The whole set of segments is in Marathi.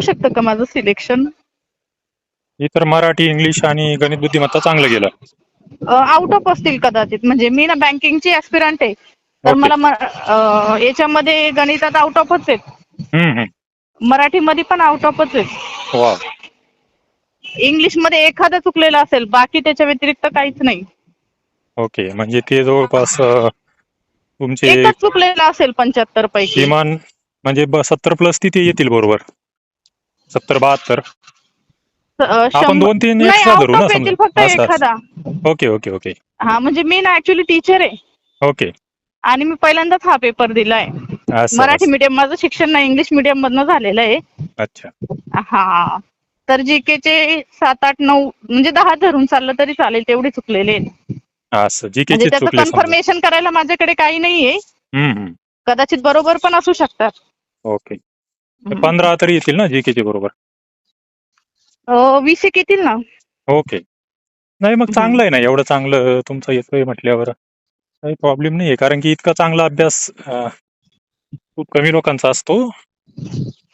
होऊ शकतं का माझं सिलेक्शन इतर मराठी इंग्लिश आणि गणित बुद्धिमत्ता चांगलं गेलं आउट ऑफ असतील कदाचित. म्हणजे मी ना बँकिंगची ऍस्पिरंट आहे. तर Okay. मला म- अ, याच्यामध्ये गणितात आउट ऑफच आहेत. हम्म हम्म. मराठीमध्ये पण आउट ऑफच आहेत. वा इंग्लिशमध्ये एखादं चुकलेलं असेल बाकी त्याच्या व्यतिरिक्त काहीच नाही. ओके म्हणजे ते जवळपास अं, तुमचे एकच चुकलेलं असेल पंच्याहत्तर पैकी. किमान म्हणजे सत्तर प्लस तिथे येतील बरोबर. सत्तर बहात्तर. आपण दोन तीन एक्स्ट्रा धरू ना समजा. एखादा. Okay okay okay. हा म्हणजे मी ना ऍक्च्युली टीचर आहे. ओके. आणि मी पहिल्यांदाच हा पेपर दिलाय. मराठी. मीडियम माझं शिक्षण ना इंग्लिश मीडियम मधनं झालेलं आहे. अच्छा. हा. तर जी चे सात आठ नऊ म्हणजे दहा धरून चाललं तरी चालेल तेवढे चुकलेले. असं म्हणजे के त्याचं. कन्फर्मेशन करायला माझ्याकडे काही नाहीये. कदाचित बरोबर पण असू शकतात. ओके. तर पंधरा तरी येतील ना जी के बरोबर? अं, वीस एक येतील ना. ओके. नाही मग चांगलं आहे ना एवढं चांगलं तुमचं येतोय म्हटल्यावर. काही प्रॉब्लेम नाही आहे कारण की इतका चांगला अभ्यास अं, खूप कमी लोकांचा असतो.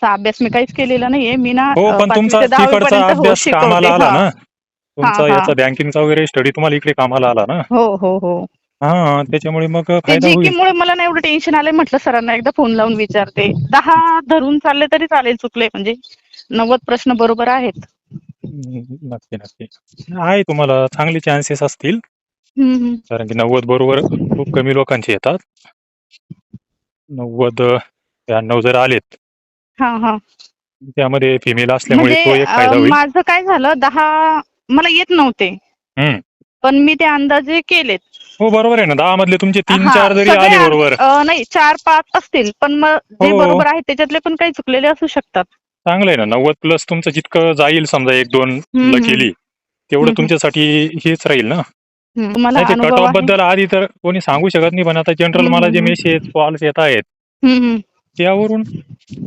चा अभ्यास मी काहीच केलेला नाहीये. मी ना हो अं, पण पाचवी तुमचा ते तिकडचा हो अभ्यास शिकवते. कामाला आला हा. ना? तुमचा हा. याचा बँकिंगचा वगैरे स्टडी तुम्हाला इकडे कामाला आला ना? हो हो हो. हा त्याच्यामुळे मग ते फायदा जीके होईल मुळे मला नाही एवढं टेन्शन आलंय म्हटलं सरांना एकदा फोन लावून विचारते. दहा धरून चालले तरी चालेल चुकले म्हणजे नव्वद प्रश्न बरोबर आहेत. हम्म, नक्की नक्की. आहे तुम्हाला चांगले चान्सेस असतील. हम्म, हम्म. कारण की नव्वद बरोबर खूप कमी लोकांचे येतात. नव्वद त्र्याण्णव जर आलेत. हा हा. त्यामध्ये फिमेल असल्यामुळे म्हणजे तो एक फायदा अं, होईल. माझं काय झालं दहा मला येत नव्हते. हम्म. पण मी ते अंदाजे केलेत. हो बरोबर आहे ना दहा मधले तुमचे तीन हा, चार जरी सगळे आले बरोबर अं, नाही चार पाच असतील पण मग जे हो. बरोबर आहेत त्याच्यातले पण काही चुकलेले असू शकतात चांगलं आहे ना नव्वद प्लस तुमचं जितकं जाईल समजा एक दोन हम्म, ल हम्म. केली तेवढं हम्म. तुमच्यासाठी हेच राहील ना हम्म. तुम्हाला नाही ते कट अनुभव ऑफ आहे बद्दल आधी तर कोणी सांगू शकत नाही पण आता जनरल हम्म, मला जे हम्म. मेसेज कॉल्स येत आहेत हम्म, हम्म. त्यावरून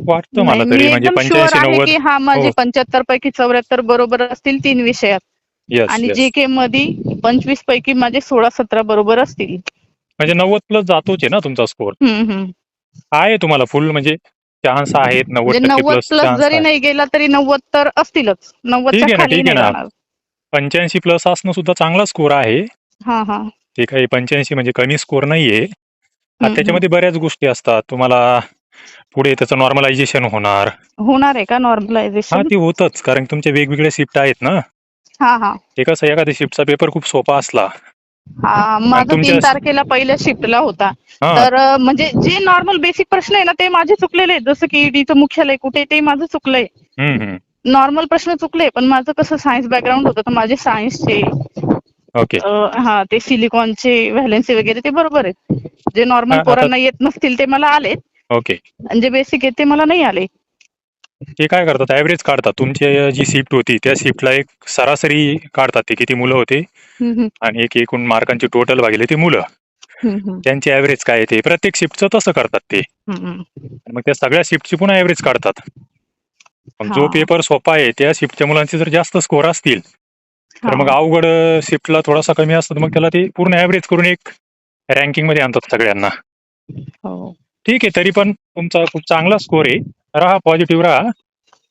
वाटतं मला नाही, तरी मी म्हणजे एकदम पंच्याऐंशी आहे नव्वद की हा माझे हो. पंच्याहत्तर पैकी चौऱ्याहत्तर बरोबर असतील तीन विषयात आणि येस जे के मध्ये पंचवीस पैकी माझे सोळा सतरा बरोबर असतील. म्हणजे नव्वद प्लस जातोच आहे ना तुमचा स्कोर हम्म, हम्म. आहे तुम्हाला फुल म्हणजे चान्स आहेत नव्वद म्हणजे टक्के नव्वद प्लस जरी नाही गेला तरी नव्वद तर असतीलच. नव्वदच्या ठीक आहे ना, खाली ठीक आहे नाही ना. जाणार पंच्याऐंशी प्लस असणं सुद्धा चांगला स्कोर आहे. हा हा. ते काही पंच्याऐंशी म्हणजे कमी स्कोर नाहीये. आता हम्म, त्याच्यामध्ये बऱ्याच गोष्टी असतात. तुम्हाला पुढे त्याचं नॉर्मलायझेशन होणार. होणार आहे का हा नॉर्मलायझेशन ते होतच. कारण तुमच्या वेगवेगळ्या शिफ्ट आहेत ना. हा हा. ते कसं एखाद्या शिफ्टचा पेपर खूप सोपा असला. हा माझा तुमच्या- तीन तारखेला पहिल्या शिफ्टला होता. हा. तर अं, म्हणजे जे नॉर्मल बेसिक प्रश्न आहे ना ते माझे चुकलेले आहेत. जसं की ईडीचं मुख्यालय कुठे ते माझं चुकलंय. हम्म, हम्म. नॉर्मल प्रश्न चुकले पण माझं कसं सायन्स बॅकग्राऊंड होतं तर माझे सायन्सचे ओके हा ते सिलिकॉनचे व्हॅलेन्सी वगैरे ते बरोबर आहेत. जे हा, नॉर्मल आता- पोरांना येत नसतील ते मला आलेत. ओके आणि जे बेसिक आहेत ते मला नाही आले. ते काय करतात? ऍव्हरेज काढतात. तुमची जी शिफ्ट होती त्या शिफ्टला एक सरासरी काढतात ते. किती मुलं होते? हम्म, आणि एक एकूण मार्कांची टोटल भागले ते मुलं. हम्म, हम्म, त्यांची ऍव्हरेज काय आहे ते? प्रत्येक शिफ्टचं तसं करतात ते. हम्म, हम्म. आणि मग त्या सगळ्या शिफ्टची पुन्हा ऍव्हरेज काढतात. मग जो. पेपर सोपा आहे त्या शिफ्टच्या मुलांचे जर जास्त स्कोर असतील तर मग. अवघड शिफ्टला थोडासा कमी असतो तर मग त्याला ते पूर्ण ऍव्हरेज करून एक रँकिंगमध्ये आणतात सगळ्यांना. हो. ठीक आहे तरी पण तुमचा खूप चांगला स्कोर आहे. राहा पॉझिटिव्ह राहा.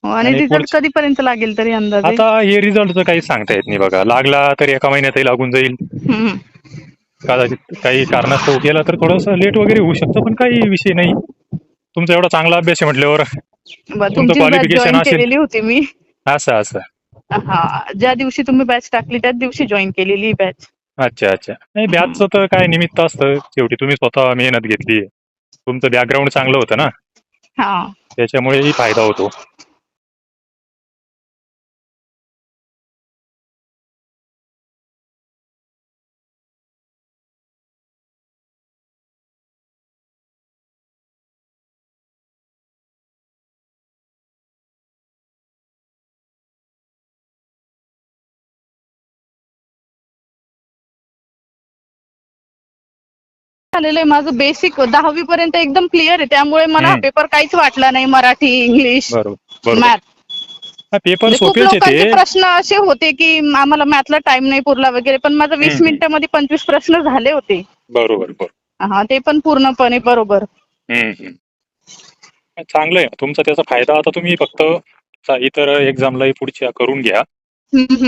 हो, आणि आणि रिझल्ट पुढचं- कधीपर्यंत लागेल तरी अंदाजे? आता हे रिझल्टचं काही सांगता येत नाही बघा. लागला तर एका महिन्यातही लागून जाईल. हम्म. कदाचित काही कारणास्तव गेला तर थोडंसं लेट वगैरे होऊ शकतं पण काही विषय नाही. तुमचा एवढा चांगला अभ्यास आहे म्हटल्यावर. बरं, तुमचं तुमची बॅच qualification जॉईन असेल. केलेली होती मी. असं असं. हा ज्या दिवशी तुम्ही बॅच टाकली त्याच दिवशी जॉईन केलेली बॅच अच्छा अच्छा. नाही बॅचचं तर काय निमित्त असतं. शेवटी तुम्ही स्वतः मेहनत घेतली. तुमचं बॅकग्राऊंड चांगलं होतं ना. हा. त्याच्यामुळेही फायदा होतो झालेलं आहे. माझं बेसिक दहावी पर्यंत एकदम क्लिअर आहे. त्यामुळे मला हा. पेपर काहीच वाटला नाही. मराठी इंग्लिश बरोबर मॅथ हा, पेपर म्हणजे खूप सोपेच आहे लोकांचे ते. प्रश्न असे होते की आम्हाला मॅथला टाइम नाही पुरला वगैरे पण माझं वीस हम्म. मिनिटामध्ये पंचवीस प्रश्न झाले होते. बरोबर बरोबर. हा ते पण पूर्णपणे बरोबर. हम्म, हम्म. चांगलं आहे तुमचा त्याचा फायदा आता तुम्ही फक्त चा इतर एक्झामलाही पुढच्या करून घ्या. हम्म, हम्म.